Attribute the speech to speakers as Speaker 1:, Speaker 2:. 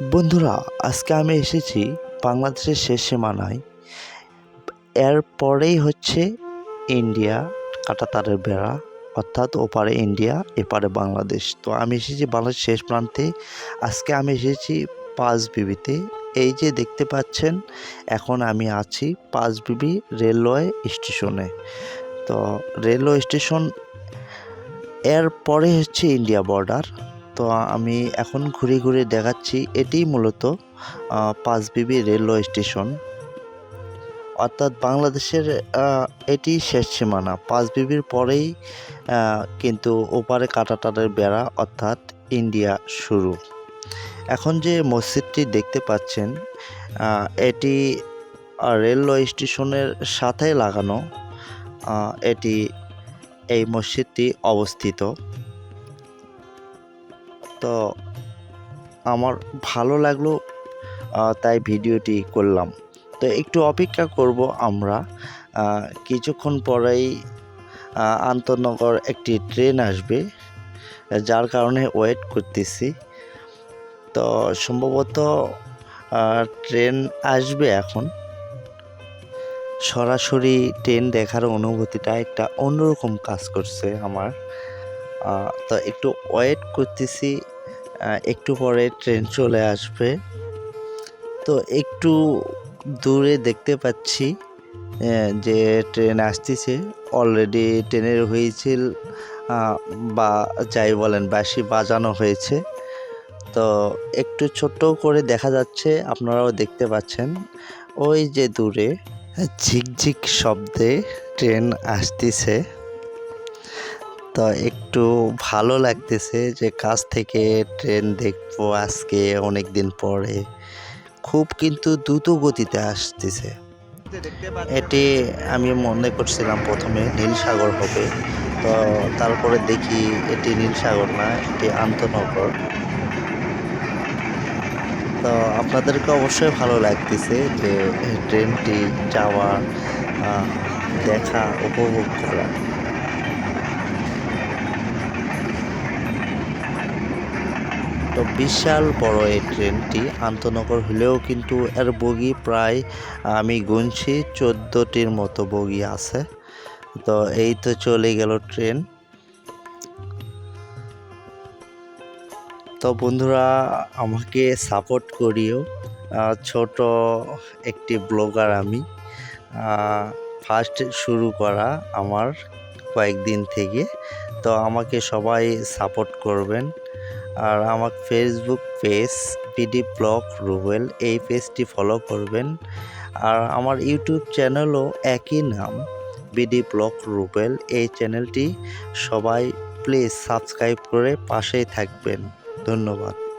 Speaker 1: বন্ধুরা, আজকে আমি এসেছি বাংলাদেশের শেষ সীমানায়। এরপরেই হচ্ছে ইন্ডিয়া, কাঁটাতারের বেড়া, অর্থাৎ ওপারে ইন্ডিয়া, এপারে বাংলাদেশ। তো আমি এসেছি বাংলাদেশ শেষ প্রান্তে। আজকে আমি এসেছি পাঁচ বিবিতে। এই যে দেখতে পাচ্ছেন, এখন আমি আছি পাঁচ বিবি রেলওয়ে স্টেশনে। তো রেলওয়ে স্টেশন, এর পরে হচ্ছে ইন্ডিয়া বর্ডার। তো আমি এখন ঘুরে ঘুরে দেখাচ্ছি এটিই মূলত আহ, পাঁচবিবি রেলওয়ে স্টেশন। অর্থাৎ বাংলাদেশের এটি শেষ সীমানা। পাঁচবিবির পরেই কিন্তু ওপারে কাটাতারের বেড়া অর্থাৎ ইন্ডিয়া শুরু। এখন যে মসজিদটি দেখতে পাচ্ছেন এটি রেলওয়ে স্টেশনের সাথে লাগানো এটি এই মসজিদটি অবস্থিত। তো আমার ভালো লাগল তাই ভিডিওটি করলাম। তো একটু অপেক্ষা করব আমরা কিছুক্ষণ পরেই আন্তনগর একটি ট্রেন আসবে, যার কারণে ওয়েট করতেছি। তো সম্ভবত ট্রেন আসবে এখন। সরাসরি ট্রেন দেখার অনুভূতিটা একটা অন্যরকম কাজ করছে আমার। তো একটু ওয়েট করতেছি একটু পরে ট্রেন চলে আসবে। তো একটু দূরে দেখতে পাচ্ছি যে ট্রেন আসতেছে অলরেডি ট্রেনের আহ, বা যাই বলেন বাসি বাজানো হয়েছে। তো একটু ছোট্ট করে দেখা যাচ্ছে আপনারাও দেখতে পাচ্ছেন ওই যে দূরে ঝিকঝিক শব্দে ট্রেন আসতেছে। তো একটু ভালো লাগতেছে যে কাছ থেকে ট্রেন দেখব আজকে অনেক দিন পরে। খুব কিন্তু দ্রুত গতিতে আসতেছে। এটি আমি মনে করছিলাম প্রথমে নীলসাগর হবে। তো তারপরে দেখি এটি নীলসাগর না, এটি আন্তনগর। তো আপনাদেরকে অবশ্যই ভালো লাগতেছে যে ট্রেনটি যাওয়া দেখা, উপভোগ করা। তো বিশাল বড় এই ট্রেনটি আন্তনগর হলেও কিন্তু এর বগি প্রায়, আমি গুনছি চোদ্দোটির মতো বগি আছে। তো এই তো চলে গেল ট্রেন। তো বন্ধুরা, আমাকে সাপোর্ট করিও। ছোট একটি ব্লগার আমি। ফার্স্ট শুরু করা আমার কয়েকদিন থেকে। তো আমাকে সবাই সাপোর্ট করবেন। আর আমার Facebook page P D blog Rubel এই পেজটি ফলো করবেন। আর আমার ইউটিউব চ্যানেলও একই নাম বিডি ব্লগ রুবেল এই চ্যানেলটি সবাই প্লিজ সাবস্ক্রাইব করে পাশেই থাকবেন। ধন্যবাদ।